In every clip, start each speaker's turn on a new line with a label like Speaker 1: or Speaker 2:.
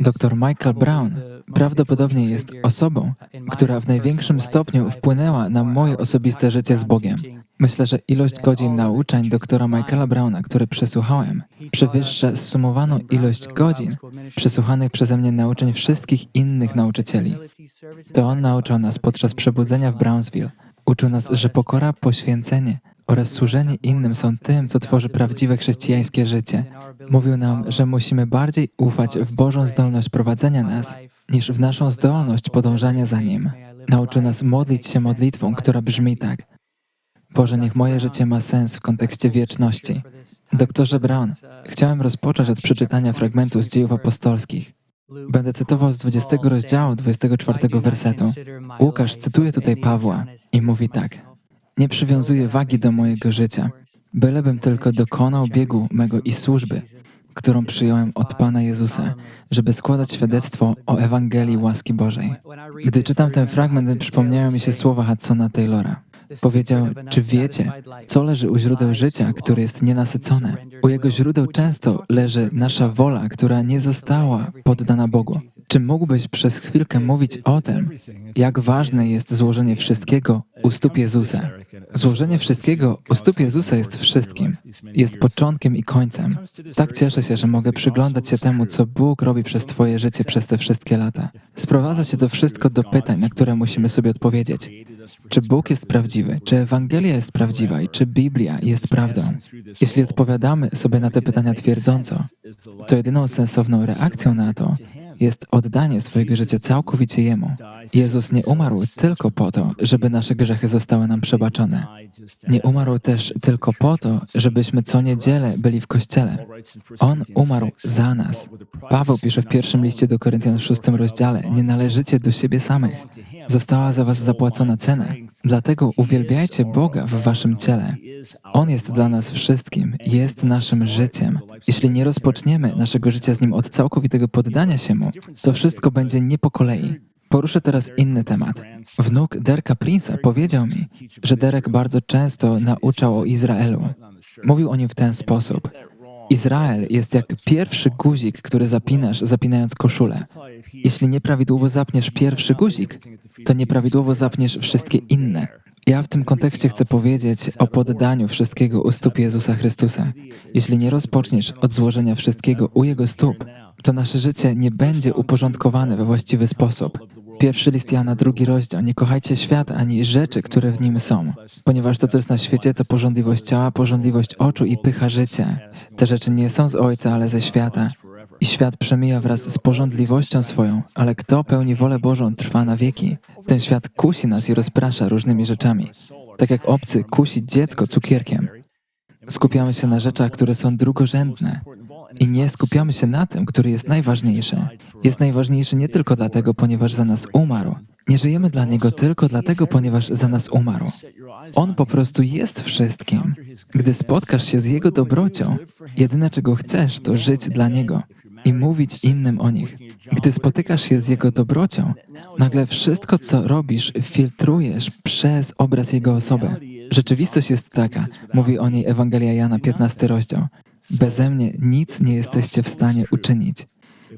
Speaker 1: Dr Michael Brown prawdopodobnie jest osobą, która w największym stopniu wpłynęła na moje osobiste życie z Bogiem. Myślę, że ilość godzin nauczań doktora Michaela Browna, które przesłuchałem, przewyższa zsumowaną ilość godzin przesłuchanych przeze mnie nauczeń wszystkich innych nauczycieli. To on nauczał nas podczas przebudzenia w Brownsville. Uczył nas, że pokora, poświęcenie oraz służenie innym są tym, co tworzy prawdziwe chrześcijańskie życie. Mówił nam, że musimy bardziej ufać w Bożą zdolność prowadzenia nas, niż w naszą zdolność podążania za Nim. Nauczył nas modlić się modlitwą, która brzmi tak. Boże, niech moje życie ma sens w kontekście wieczności. Doktorze Brown, chciałem rozpocząć od przeczytania fragmentu z dziejów apostolskich. Będę cytował z 20 rozdziału, 24 wersetu. Łukasz cytuje tutaj Pawła i mówi tak. Nie przywiązuję wagi do mojego życia, bylebym tylko dokonał biegu mego i służby, którą przyjąłem od Pana Jezusa, żeby składać świadectwo o Ewangelii łaski Bożej. Gdy czytam ten fragment, przypomniały mi się słowa Hudsona Taylora. Powiedział, czy wiecie, co leży u źródeł życia, które jest nienasycone? U jego źródeł często leży nasza wola, która nie została poddana Bogu. Czy mógłbyś przez chwilkę mówić o tym, jak ważne jest złożenie wszystkiego u stóp Jezusa? Złożenie wszystkiego u stóp Jezusa jest wszystkim. Jest początkiem i końcem. Tak cieszę się, że mogę przyglądać się temu, co Bóg robi przez Twoje życie przez te wszystkie lata. Sprowadza się to wszystko do pytań, na które musimy sobie odpowiedzieć. Czy Bóg jest prawdziwy? Czy Ewangelia jest prawdziwa? I czy Biblia jest prawdą? Jeśli odpowiadamy sobie na te pytania twierdząco, to jedyną sensowną reakcją na to jest oddanie swojego życia całkowicie Jemu. Jezus nie umarł tylko po to, żeby nasze grzechy zostały nam przebaczone. Nie umarł też tylko po to, żebyśmy co niedzielę byli w kościele. On umarł za nas. Paweł pisze w pierwszym liście do Koryntian w szóstym rozdziale: Nie należycie do siebie samych. Została za was zapłacona cena. Dlatego uwielbiajcie Boga w waszym ciele. On jest dla nas wszystkim, jest naszym życiem. Jeśli nie rozpoczniemy naszego życia z Nim od całkowitego poddania się Mu, to wszystko będzie nie po kolei. Poruszę teraz inny temat. Wnuk Derka Prince'a powiedział mi, że Derek bardzo często nauczał o Izraelu. Mówił o nim w ten sposób. Izrael jest jak pierwszy guzik, który zapinasz, zapinając koszulę. Jeśli nieprawidłowo zapniesz pierwszy guzik, to nieprawidłowo zapniesz wszystkie inne. Ja w tym kontekście chcę powiedzieć o poddaniu wszystkiego u stóp Jezusa Chrystusa. Jeśli nie rozpoczniesz od złożenia wszystkiego u Jego stóp, to nasze życie nie będzie uporządkowane we właściwy sposób. Pierwszy list Jana, drugi rozdział. Nie kochajcie świata ani rzeczy, które w nim są. Ponieważ to, co jest na świecie, to porządliwość ciała, porządliwość oczu i pycha życia. Te rzeczy nie są z Ojca, ale ze świata. I świat przemija wraz z porządliwością swoją, ale kto pełni wolę Bożą, trwa na wieki. Ten świat kusi nas i rozprasza różnymi rzeczami. Tak jak obcy kusi dziecko cukierkiem. Skupiamy się na rzeczach, które są drugorzędne i nie skupiamy się na tym, który jest najważniejszy. Jest najważniejszy nie tylko dlatego, ponieważ za nas umarł. Nie żyjemy dla Niego tylko dlatego, ponieważ za nas umarł. On po prostu jest wszystkim. Gdy spotkasz się z Jego dobrocią, jedyne czego chcesz, to żyć dla Niego i mówić innym o nich. Gdy spotykasz się z Jego dobrocią, nagle wszystko, co robisz, filtrujesz przez obraz Jego osoby. Rzeczywistość jest taka, mówi o niej Ewangelia Jana, 15 rozdział. Beze mnie nic nie jesteście w stanie uczynić.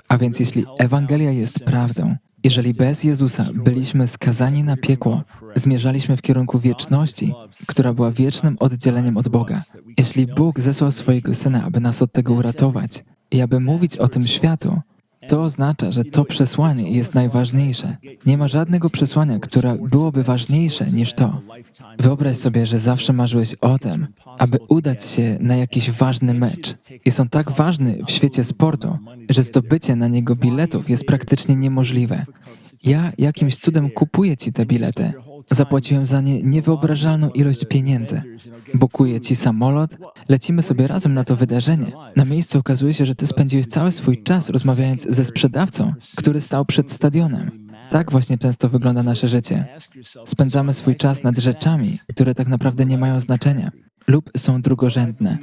Speaker 1: A więc jeśli Ewangelia jest prawdą, jeżeli bez Jezusa byliśmy skazani na piekło, zmierzaliśmy w kierunku wieczności, która była wiecznym oddzieleniem od Boga. Jeśli Bóg zesłał swojego Syna, aby nas od tego uratować i aby mówić o tym światu, to oznacza, że to przesłanie jest najważniejsze. Nie ma żadnego przesłania, które byłoby ważniejsze niż to. Wyobraź sobie, że zawsze marzyłeś o tym, aby udać się na jakiś ważny mecz. Jest on tak ważny w świecie sportu, że zdobycie na niego biletów jest praktycznie niemożliwe. Ja jakimś cudem kupuję ci te bilety. Zapłaciłem za nie niewyobrażalną ilość pieniędzy. Bukuję ci samolot, lecimy sobie razem na to wydarzenie. Na miejscu okazuje się, że ty spędziłeś cały swój czas rozmawiając ze sprzedawcą, który stał przed stadionem. Tak właśnie często wygląda nasze życie. Spędzamy swój czas nad rzeczami, które tak naprawdę nie mają znaczenia lub są drugorzędne.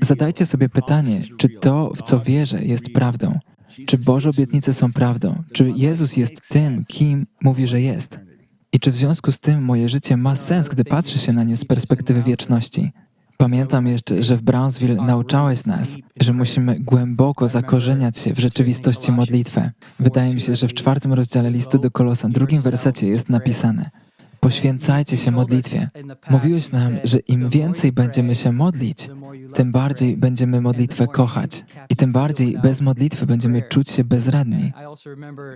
Speaker 1: Zadajcie sobie pytanie, czy to, w co wierzę, jest prawdą. Czy Boże obietnice są prawdą? Czy Jezus jest tym, kim mówi, że jest? I czy w związku z tym moje życie ma sens, gdy patrzy się na nie z perspektywy wieczności? Pamiętam jeszcze, że w Brownsville nauczałeś nas, że musimy głęboko zakorzeniać się w rzeczywistości modlitwę. Wydaje mi się, że w czwartym rozdziale listu do Kolosan, drugim wersecie jest napisane Poświęcajcie się modlitwie. Mówiłeś nam, że im więcej będziemy się modlić, tym bardziej będziemy modlitwę kochać i tym bardziej bez modlitwy będziemy czuć się bezradni.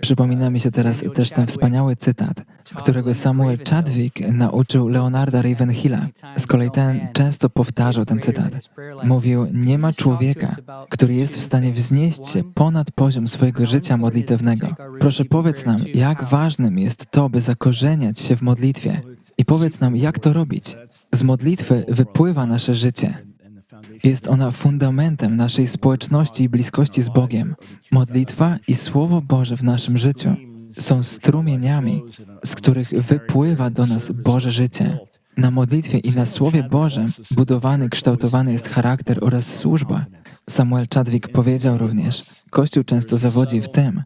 Speaker 1: Przypomina mi się teraz też ten wspaniały cytat, którego Samuel Chadwick nauczył Leonarda Ravenhilla. Z kolei ten często powtarzał ten cytat. Mówił, nie ma człowieka, który jest w stanie wznieść się ponad poziom swojego życia modlitewnego. Proszę powiedz nam, jak ważnym jest to, by zakorzeniać się w modlitwie i powiedz nam, jak to robić. Z modlitwy wypływa nasze życie. Jest ona fundamentem naszej społeczności i bliskości z Bogiem. Modlitwa i Słowo Boże w naszym życiu są strumieniami, z których wypływa do nas Boże życie. Na modlitwie i na Słowie Bożym budowany, kształtowany jest charakter oraz służba. Samuel Chadwick powiedział również, Kościół często zawodzi w tym,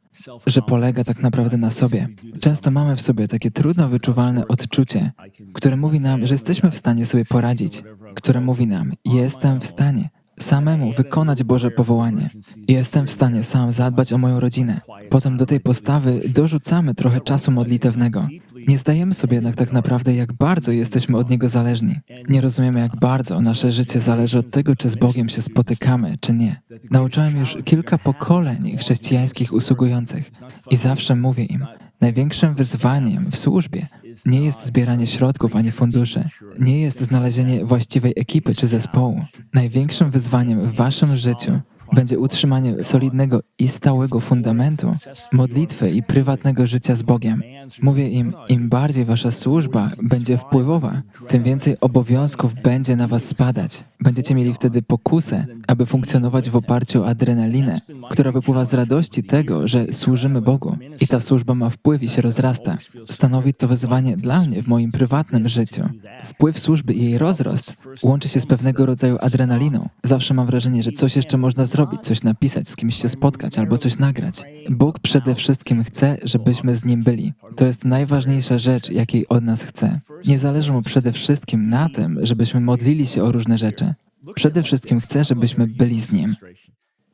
Speaker 1: że polega tak naprawdę na sobie. Często mamy w sobie takie trudno wyczuwalne odczucie, które mówi nam, że jesteśmy w stanie sobie poradzić, które mówi nam, jestem w stanie samemu wykonać Boże powołanie. Jestem w stanie sam zadbać o moją rodzinę. Potem do tej postawy dorzucamy trochę czasu modlitewnego. Nie zdajemy sobie jednak tak naprawdę, jak bardzo jesteśmy od Niego zależni. Nie rozumiemy, jak bardzo nasze życie zależy od tego, czy z Bogiem się spotykamy, czy nie. Nauczyłem już kilka pokoleń chrześcijańskich usługujących i zawsze mówię im, Największym wyzwaniem w służbie nie jest zbieranie środków ani funduszy, nie jest znalezienie właściwej ekipy czy zespołu. Największym wyzwaniem w waszym życiu będzie utrzymanie solidnego i stałego fundamentu, modlitwy i prywatnego życia z Bogiem. Mówię im, im bardziej wasza służba będzie wpływowa, tym więcej obowiązków będzie na was spadać. Będziecie mieli wtedy pokusę, aby funkcjonować w oparciu o adrenalinę, która wypływa z radości tego, że służymy Bogu. I ta służba ma wpływ i się rozrasta. Stanowi to wyzwanie dla mnie w moim prywatnym życiu. Wpływ służby i jej rozrost łączy się z pewnego rodzaju adrenaliną. Zawsze mam wrażenie, że coś jeszcze można zrobić, coś napisać, z kimś się spotkać albo coś nagrać. Bóg przede wszystkim chce, żebyśmy z Nim byli. To jest najważniejsza rzecz, jakiej od nas chce. Nie zależy Mu przede wszystkim na tym, żebyśmy modlili się o różne rzeczy. Przede wszystkim chce, żebyśmy byli z Nim.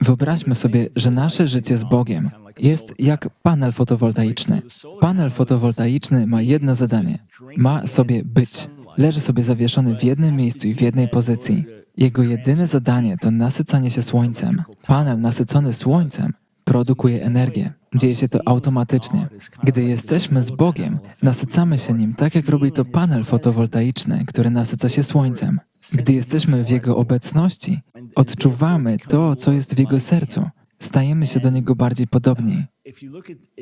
Speaker 1: Wyobraźmy sobie, że nasze życie z Bogiem jest jak panel fotowoltaiczny. Panel fotowoltaiczny ma jedno zadanie. Ma sobie być. Leży sobie zawieszony w jednym miejscu i w jednej pozycji. Jego jedyne zadanie to nasycanie się słońcem. Panel nasycony słońcem produkuje energię. Dzieje się to automatycznie. Gdy jesteśmy z Bogiem, nasycamy się nim tak, jak robi to panel fotowoltaiczny, który nasyca się słońcem. Gdy jesteśmy w Jego obecności, odczuwamy to, co jest w Jego sercu. Stajemy się do Niego bardziej podobni.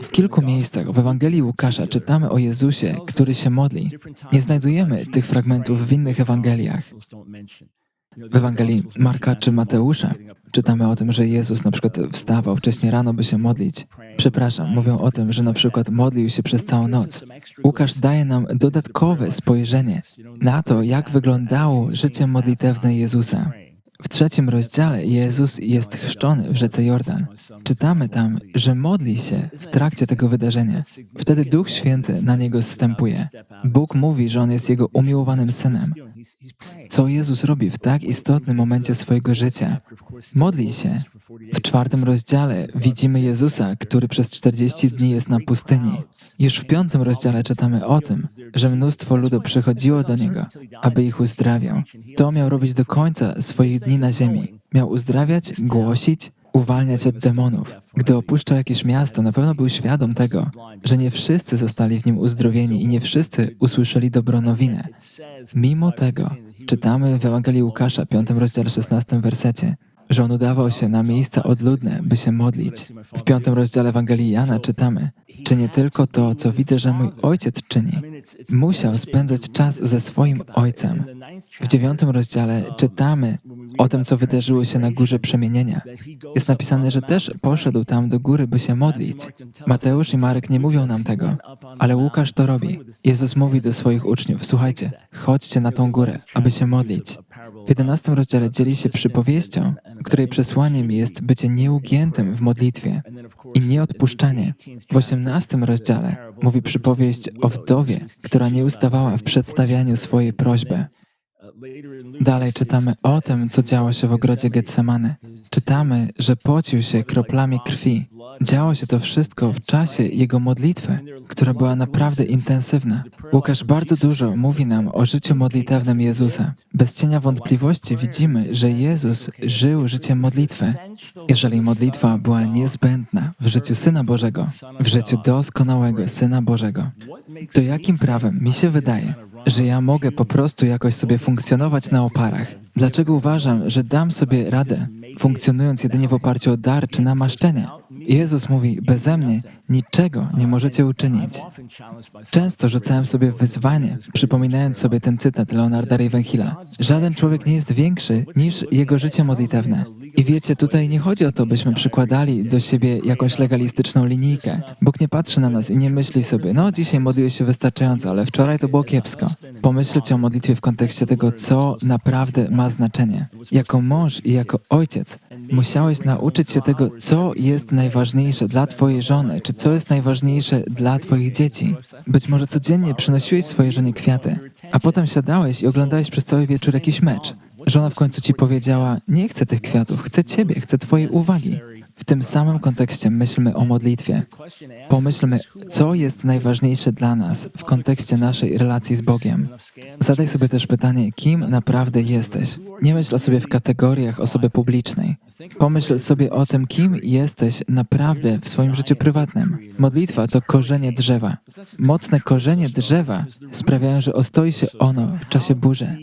Speaker 1: W kilku miejscach w Ewangelii Łukasza czytamy o Jezusie, który się modli. Nie znajdujemy tych fragmentów w innych Ewangeliach. W Ewangelii Marka czy Mateusza czytamy o tym, że Jezus na przykład wstawał wcześniej rano, by się modlić. Przepraszam, mówią o tym, że na przykład modlił się przez całą noc. Łukasz daje nam dodatkowe spojrzenie na to, jak wyglądało życie modlitewne Jezusa. W trzecim rozdziale Jezus jest chrzczony w rzece Jordan. Czytamy tam, że modli się w trakcie tego wydarzenia. Wtedy Duch Święty na niego zstępuje. Bóg mówi, że on jest jego umiłowanym synem. Co Jezus robi w tak istotnym momencie swojego życia? Modli się. W czwartym rozdziale widzimy Jezusa, który przez 40 dni jest na pustyni. Już w piątym rozdziale czytamy o tym, że mnóstwo ludu przychodziło do Niego, aby ich uzdrawiał. To miał robić do końca swoich dni na ziemi. Miał uzdrawiać, głosić, uwalniać od demonów. Gdy opuszczał jakieś miasto, na pewno był świadom tego, że nie wszyscy zostali w nim uzdrowieni i nie wszyscy usłyszeli dobrą nowinę. Mimo tego, czytamy w Ewangelii Łukasza, 5 rozdziale 16 wersecie, że on udawał się na miejsca odludne, by się modlić. W piątym rozdziale Ewangelii Jana czytamy, czy nie tylko to, co widzę, że mój ojciec czyni. Musiał spędzać czas ze swoim ojcem. W dziewiątym rozdziale czytamy o tym, co wydarzyło się na górze przemienienia. Jest napisane, że też poszedł tam do góry, by się modlić. Mateusz i Marek nie mówią nam tego, ale Łukasz to robi. Jezus mówi do swoich uczniów: Słuchajcie, chodźcie na tą górę, aby się modlić. W jedenastym rozdziale dzieli się przypowieścią, której przesłaniem jest bycie nieugiętym w modlitwie i nieodpuszczanie. W osiemnastym rozdziale mówi przypowieść o wdowie, która nie ustawała w przedstawianiu swojej prośby. Dalej czytamy o tym, co działo się w ogrodzie Getsemane. Czytamy, że pocił się kroplami krwi. Działo się to wszystko w czasie jego modlitwy, która była naprawdę intensywna. Łukasz bardzo dużo mówi nam o życiu modlitewnym Jezusa. Bez cienia wątpliwości widzimy, że Jezus żył życiem modlitwy. Jeżeli modlitwa była niezbędna w życiu Syna Bożego, w życiu doskonałego Syna Bożego, to jakim prawem mi się wydaje, że ja mogę po prostu jakoś sobie funkcjonować na oparach? Dlaczego uważam, że dam sobie radę, funkcjonując jedynie w oparciu o dar czy namaszczenie? Jezus mówi, beze mnie niczego nie możecie uczynić. Często rzucałem sobie wyzwanie, przypominając sobie ten cytat Leonarda Ravenhilla. Żaden człowiek nie jest większy niż jego życie modlitewne. I wiecie, tutaj nie chodzi o to, byśmy przykładali do siebie jakąś legalistyczną linijkę. Bóg nie patrzy na nas i nie myśli sobie, no dzisiaj modliłeś się wystarczająco, ale wczoraj to było kiepsko. Pomyślcie o modlitwie w kontekście tego, co naprawdę ma znaczenie. Jako mąż i jako ojciec musiałeś nauczyć się tego, co jest najważniejsze dla Twojej żony, czy co jest najważniejsze dla Twoich dzieci. Być może codziennie przynosiłeś swojej żonie kwiaty, a potem siadałeś i oglądałeś przez cały wieczór jakiś mecz. Żona w końcu ci powiedziała: Nie chcę tych kwiatów, chcę ciebie, chcę twojej uwagi. W tym samym kontekście myślmy o modlitwie. Pomyślmy, co jest najważniejsze dla nas w kontekście naszej relacji z Bogiem. Zadaj sobie też pytanie, kim naprawdę jesteś. Nie myśl o sobie w kategoriach osoby publicznej. Pomyśl sobie o tym, kim jesteś naprawdę w swoim życiu prywatnym. Modlitwa to korzenie drzewa. Mocne korzenie drzewa sprawiają, że ostoi się ono w czasie burzy.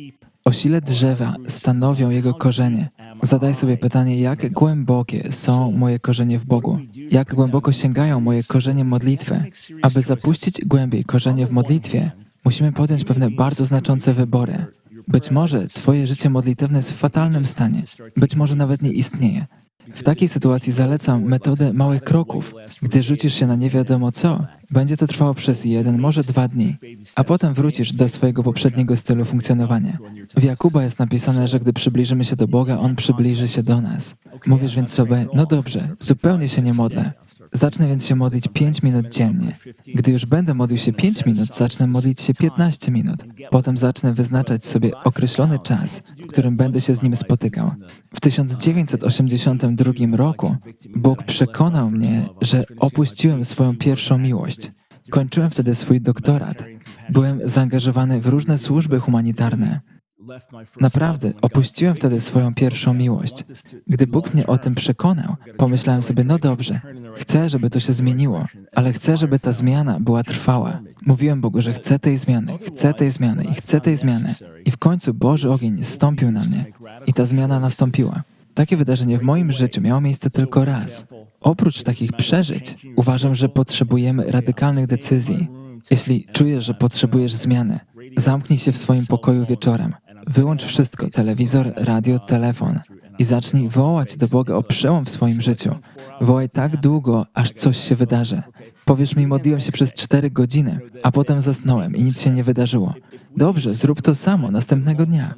Speaker 1: O sile drzewa stanowią jego korzenie. Zadaj sobie pytanie, jak głębokie są moje korzenie w Bogu? Jak głęboko sięgają moje korzenie modlitwy? Aby zapuścić głębiej korzenie w modlitwie, musimy podjąć pewne bardzo znaczące wybory. Być może Twoje życie modlitewne jest w fatalnym stanie, być może nawet nie istnieje. W takiej sytuacji zalecam metodę małych kroków. Gdy rzucisz się na nie wiadomo co, będzie to trwało przez jeden, może dwa dni, a potem wrócisz do swojego poprzedniego stylu funkcjonowania. W Jakuba jest napisane, że gdy przybliżymy się do Boga, On przybliży się do nas. Mówisz więc sobie, no dobrze, zupełnie się nie modlę. Zacznę więc się modlić 5 minut dziennie. Gdy już będę modlił się 5 minut, zacznę modlić się 15 minut. Potem zacznę wyznaczać sobie określony czas, w którym będę się z Nim spotykał. W 1982 roku Bóg przekonał mnie, że opuściłem swoją pierwszą miłość. Kończyłem wtedy swój doktorat. Byłem zaangażowany w różne służby humanitarne. Naprawdę, opuściłem wtedy swoją pierwszą miłość. Gdy Bóg mnie o tym przekonał, pomyślałem sobie, no dobrze, chcę, żeby to się zmieniło, ale chcę, żeby ta zmiana była trwała. Mówiłem Bogu, że chcę tej zmiany, chcę tej zmiany i chcę tej zmiany. I w końcu Boży ogień stąpił na mnie i ta zmiana nastąpiła. Takie wydarzenie w moim życiu miało miejsce tylko raz. Oprócz takich przeżyć, uważam, że potrzebujemy radykalnych decyzji. Jeśli czujesz, że potrzebujesz zmiany, zamknij się w swoim pokoju wieczorem. Wyłącz wszystko, telewizor, radio, telefon i zacznij wołać do Boga o przełom w swoim życiu. Wołaj tak długo, aż coś się wydarzy. Powiesz mi, modliłem się przez cztery godziny, a potem zasnąłem i nic się nie wydarzyło. Dobrze, zrób to samo następnego dnia.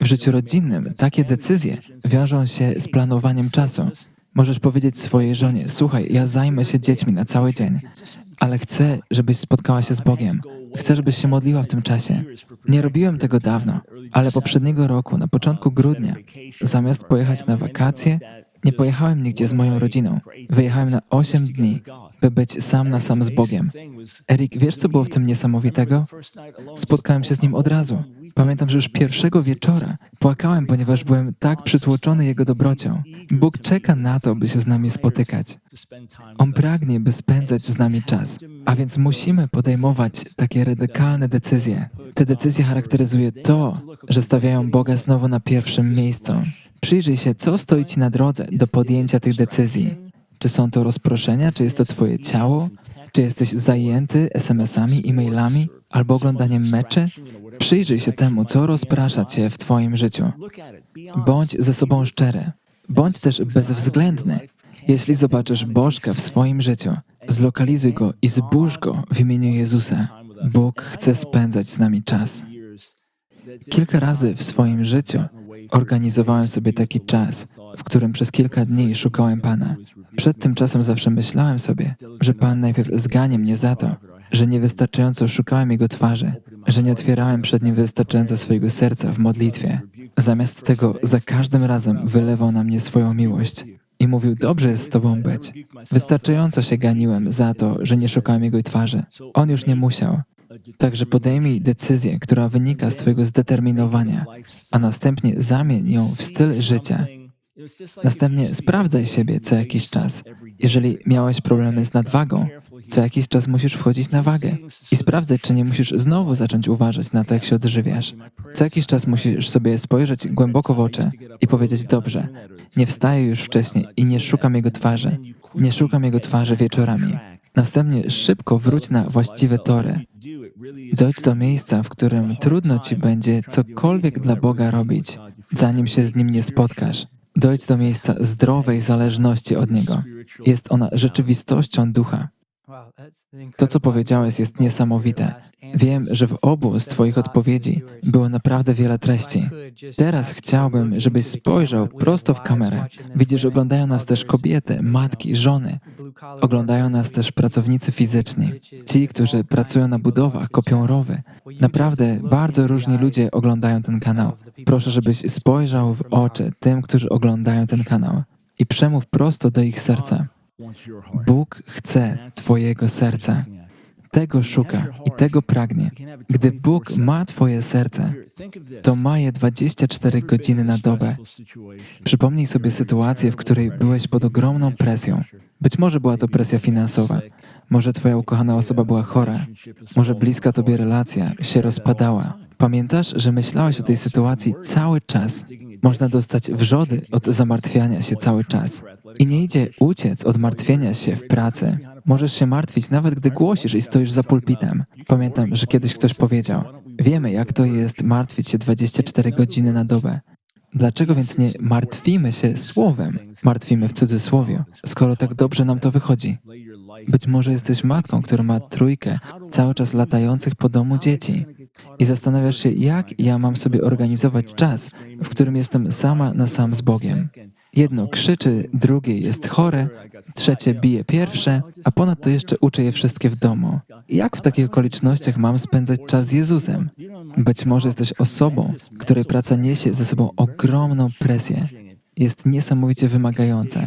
Speaker 1: W życiu rodzinnym takie decyzje wiążą się z planowaniem czasu. Możesz powiedzieć swojej żonie: Słuchaj, ja zajmę się dziećmi na cały dzień, ale chcę, żebyś spotkała się z Bogiem. Chcę, żebyś się modliła w tym czasie. Nie robiłem tego dawno, ale poprzedniego roku, na początku grudnia, zamiast pojechać na wakacje, nie pojechałem nigdzie z moją rodziną. Wyjechałem na 8 dni, by być sam na sam z Bogiem. Erik, wiesz, co było w tym niesamowitego? Spotkałem się z nim od razu. Pamiętam, że już pierwszego wieczora płakałem, ponieważ byłem tak przytłoczony Jego dobrocią. Bóg czeka na to, by się z nami spotykać. On pragnie, by spędzać z nami czas, a więc musimy podejmować takie radykalne decyzje. Te decyzje charakteryzuje to, że stawiają Boga znowu na pierwszym miejscu. Przyjrzyj się, co stoi Ci na drodze do podjęcia tych decyzji. Czy są to rozproszenia, czy jest to Twoje ciało, czy jesteś zajęty SMS-ami, e-mailami albo oglądaniem meczy? Przyjrzyj się temu, co rozprasza Cię w Twoim życiu. Bądź ze sobą szczery. Bądź też bezwzględny. Jeśli zobaczysz Bożka w swoim życiu, zlokalizuj go i zbóż go w imieniu Jezusa. Bóg chce spędzać z nami czas. Kilka razy w swoim życiu organizowałem sobie taki czas, w którym przez kilka dni szukałem Pana. Przed tym czasem zawsze myślałem sobie, że Pan najpierw zganie mnie za to, że niewystarczająco szukałem Jego twarzy, że nie otwierałem przed Nim wystarczająco swojego serca w modlitwie. Zamiast tego za każdym razem wylewał na mnie swoją miłość i mówił, dobrze jest z Tobą być. Wystarczająco się ganiłem za to, że nie szukałem Jego twarzy. On już nie musiał. Także podejmij decyzję, która wynika z Twojego zdeterminowania, a następnie zamień ją w styl życia. Następnie sprawdzaj siebie co jakiś czas. Jeżeli miałeś problemy z nadwagą, co jakiś czas musisz wchodzić na wagę i sprawdzać, czy nie musisz znowu zacząć uważać na to, jak się odżywiasz. Co jakiś czas musisz sobie spojrzeć głęboko w oczy i powiedzieć: Dobrze, nie wstaję już wcześniej i nie szukam jego twarzy. Nie szukam jego twarzy wieczorami. Następnie szybko wróć na właściwe tory. Dojdź do miejsca, w którym trudno ci będzie cokolwiek dla Boga robić, zanim się z nim nie spotkasz. Dojdź do miejsca zdrowej zależności od Niego. Jest ona rzeczywistością ducha. To, co powiedziałeś, jest niesamowite. Wiem, że w obu z Twoich odpowiedzi było naprawdę wiele treści. Teraz chciałbym, żebyś spojrzał prosto w kamerę. Widzisz, oglądają nas też kobiety, matki, żony. Oglądają nas też pracownicy fizyczni. Ci, którzy pracują na budowach, kopią rowy. Naprawdę bardzo różni ludzie oglądają ten kanał. Proszę, żebyś spojrzał w oczy tym, którzy oglądają ten kanał i przemów prosto do ich serca. Bóg chce Twojego serca. Tego szuka i tego pragnie. Gdy Bóg ma Twoje serce, to ma je 24 godziny na dobę. Przypomnij sobie sytuację, w której byłeś pod ogromną presją. Być może była to presja finansowa, może Twoja ukochana osoba była chora, może bliska Tobie relacja się rozpadała. Pamiętasz, że myślałeś o tej sytuacji cały czas. Można dostać wrzody od zamartwiania się cały czas. I nie idzie uciec od martwienia się w pracy. Możesz się martwić nawet gdy głosisz i stoisz za pulpitem. Pamiętam, że kiedyś ktoś powiedział: Wiemy, jak to jest martwić się 24 godziny na dobę. Dlaczego więc nie martwimy się słowem? Martwimy w cudzysłowie, skoro tak dobrze nam to wychodzi. Być może jesteś matką, która ma trójkę cały czas latających po domu dzieci i zastanawiasz się, jak ja mam sobie organizować czas, w którym jestem sama na sam z Bogiem. Jedno krzyczy, drugie jest chore, trzecie bije pierwsze, a ponadto jeszcze uczy je wszystkie w domu. Jak w takich okolicznościach mam spędzać czas z Jezusem? Być może jesteś osobą, której praca niesie ze sobą ogromną presję. Jest niesamowicie wymagająca.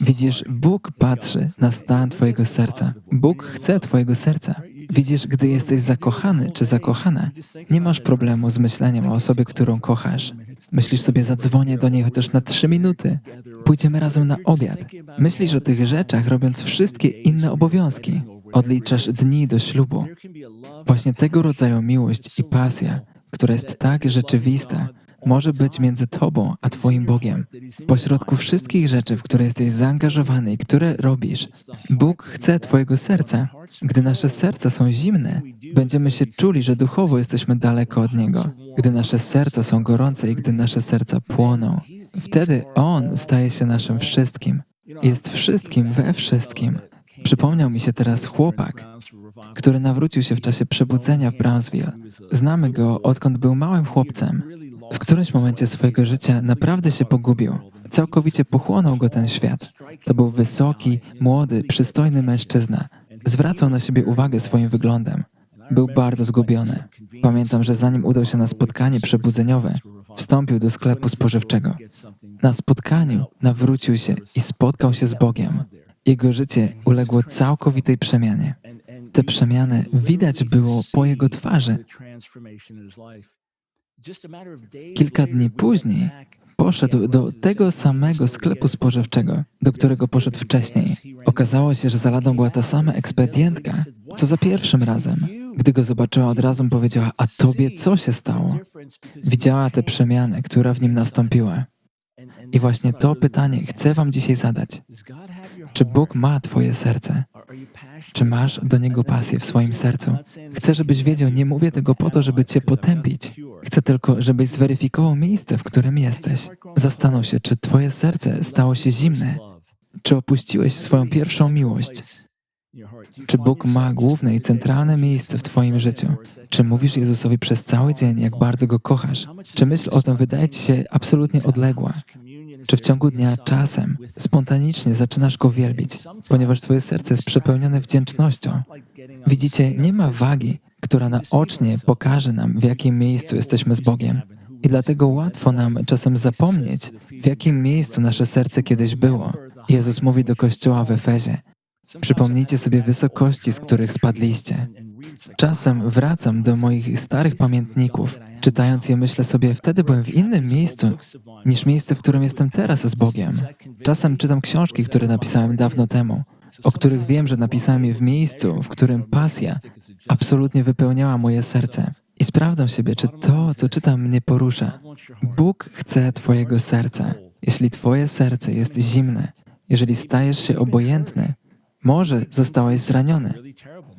Speaker 1: Widzisz, Bóg patrzy na stan Twojego serca. Bóg chce Twojego serca. Widzisz, gdy jesteś zakochany czy zakochana, nie masz problemu z myśleniem o osobie, którą kochasz. Myślisz sobie, zadzwonię do niej chociaż na trzy minuty. Pójdziemy razem na obiad. Myślisz o tych rzeczach, robiąc wszystkie inne obowiązki. Odliczasz dni do ślubu. Właśnie tego rodzaju miłość i pasja, która jest tak rzeczywista, może być między Tobą a Twoim Bogiem. Pośrodku wszystkich rzeczy, w które jesteś zaangażowany i które robisz, Bóg chce Twojego serca. Gdy nasze serca są zimne, będziemy się czuli, że duchowo jesteśmy daleko od Niego. Gdy nasze serca są gorące i gdy nasze serca płoną, wtedy On staje się naszym wszystkim. Jest wszystkim we wszystkim. Przypomniał mi się teraz chłopak, który nawrócił się w czasie przebudzenia w Brownsville. Znamy go, odkąd był małym chłopcem. W którymś momencie swojego życia naprawdę się pogubił. Całkowicie pochłonął go ten świat. To był wysoki, młody, przystojny mężczyzna. Zwracał na siebie uwagę swoim wyglądem. Był bardzo zgubiony. Pamiętam, że zanim udał się na spotkanie przebudzeniowe, wstąpił do sklepu spożywczego. Na spotkaniu nawrócił się i spotkał się z Bogiem. Jego życie uległo całkowitej przemianie. Te przemiany widać było po jego twarzy. Kilka dni później poszedł do tego samego sklepu spożywczego, do którego poszedł wcześniej. Okazało się, że za ladą była ta sama ekspedientka, co za pierwszym razem. Gdy go zobaczyła, od razu powiedziała: A tobie co się stało? Widziała tę przemianę, która w nim nastąpiła. I właśnie to pytanie chcę Wam dzisiaj zadać. Czy Bóg ma Twoje serce? Czy masz do Niego pasję w swoim sercu? Chcę, żebyś wiedział, nie mówię tego po to, żeby Cię potępić. Chcę tylko, żebyś zweryfikował miejsce, w którym jesteś. Zastanów się, czy Twoje serce stało się zimne, czy opuściłeś swoją pierwszą miłość. Czy Bóg ma główne i centralne miejsce w Twoim życiu? Czy mówisz Jezusowi przez cały dzień, jak bardzo Go kochasz? Czy myśl o tym wydaje Ci się absolutnie odległa? Czy w ciągu dnia czasem spontanicznie zaczynasz Go wielbić, ponieważ Twoje serce jest przepełnione wdzięcznością? Widzicie, nie ma wagi, która naocznie pokaże nam, w jakim miejscu jesteśmy z Bogiem. I dlatego łatwo nam czasem zapomnieć, w jakim miejscu nasze serce kiedyś było. Jezus mówi do Kościoła w Efezie. Przypomnijcie sobie wysokości, z których spadliście. Czasem wracam do moich starych pamiętników. Czytając je, myślę sobie, wtedy byłem w innym miejscu niż miejsce, w którym jestem teraz z Bogiem. Czasem czytam książki, które napisałem dawno temu, o których wiem, że napisałem je w miejscu, w którym pasja absolutnie wypełniała moje serce. I sprawdzam siebie, czy to, co czytam, mnie porusza. Bóg chce Twojego serca. Jeśli Twoje serce jest zimne, jeżeli stajesz się obojętny, może zostałeś zraniony.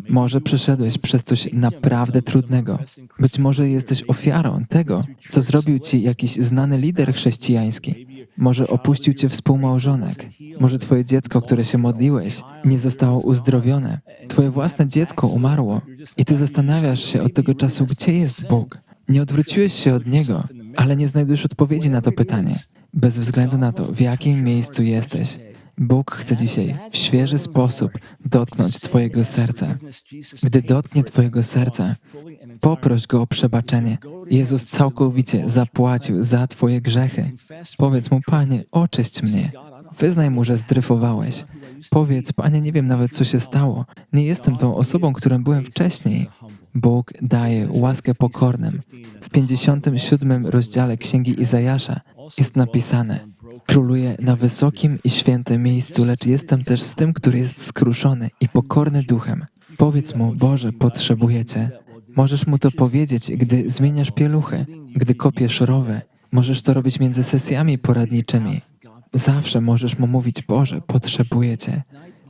Speaker 1: Może przeszedłeś przez coś naprawdę trudnego. Być może jesteś ofiarą tego, co zrobił ci jakiś znany lider chrześcijański. Może opuścił cię współmałżonek. Może twoje dziecko, które się modliłeś, nie zostało uzdrowione. Twoje własne dziecko umarło i ty zastanawiasz się od tego czasu, gdzie jest Bóg. Nie odwróciłeś się od Niego, ale nie znajdujesz odpowiedzi na to pytanie. Bez względu na to, w jakim miejscu jesteś, Bóg chce dzisiaj w świeży sposób dotknąć Twojego serca. Gdy dotknie Twojego serca, poproś Go o przebaczenie. Jezus całkowicie zapłacił za Twoje grzechy. Powiedz Mu, Panie, oczyść mnie. Wyznaj Mu, że zdryfowałeś. Powiedz, Panie, nie wiem nawet, co się stało. Nie jestem tą osobą, którą byłem wcześniej. Bóg daje łaskę pokornym. W 57 rozdziale Księgi Izajasza jest napisane Króluję na wysokim i świętym miejscu, lecz jestem też z tym, który jest skruszony i pokorny duchem. Powiedz mu, Boże, potrzebuję Cię. Możesz mu to powiedzieć, gdy zmieniasz pieluchy, gdy kopiesz rowy. Możesz to robić między sesjami poradniczymi. Zawsze możesz mu mówić, Boże, potrzebuję Cię.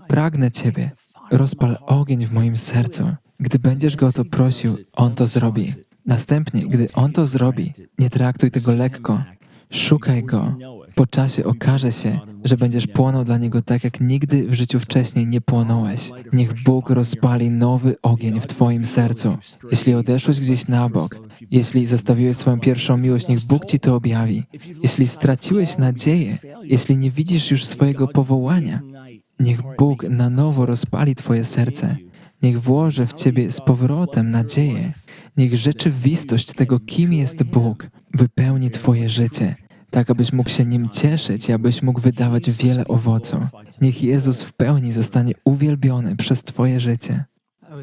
Speaker 1: Pragnę Ciebie. Rozpal ogień w moim sercu. Gdy będziesz go o to prosił, on to zrobi. Następnie, gdy on to zrobi, nie traktuj tego lekko. Szukaj go. Po czasie okaże się, że będziesz płonął dla niego tak, jak nigdy w życiu wcześniej nie płonąłeś. Niech Bóg rozpali nowy ogień w Twoim sercu. Jeśli odeszłeś gdzieś na bok, jeśli zostawiłeś swoją pierwszą miłość, niech Bóg Ci to objawi. Jeśli straciłeś nadzieję, jeśli nie widzisz już swojego powołania, niech Bóg na nowo rozpali Twoje serce. Niech włoży w Ciebie z powrotem nadzieję. Niech rzeczywistość tego, kim jest Bóg, wypełni Twoje życie, tak abyś mógł się nim cieszyć i abyś mógł wydawać wiele owocu. Niech Jezus w pełni zostanie uwielbiony przez Twoje życie.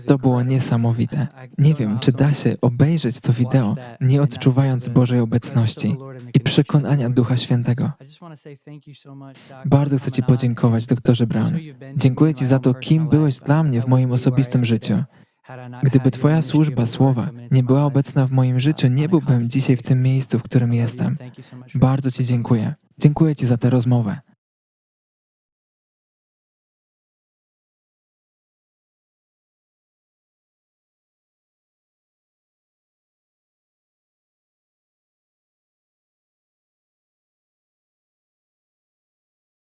Speaker 1: To było niesamowite. Nie wiem, czy da się obejrzeć to wideo, nie odczuwając Bożej obecności i przekonania Ducha Świętego. Bardzo chcę Ci podziękować, doktorze Brown. Dziękuję Ci za to, kim byłeś dla mnie w moim osobistym życiu. Gdyby Twoja służba słowa nie była obecna w moim życiu, nie byłbym dzisiaj w tym miejscu, w którym jestem. Bardzo Ci dziękuję. Dziękuję Ci za tę rozmowę.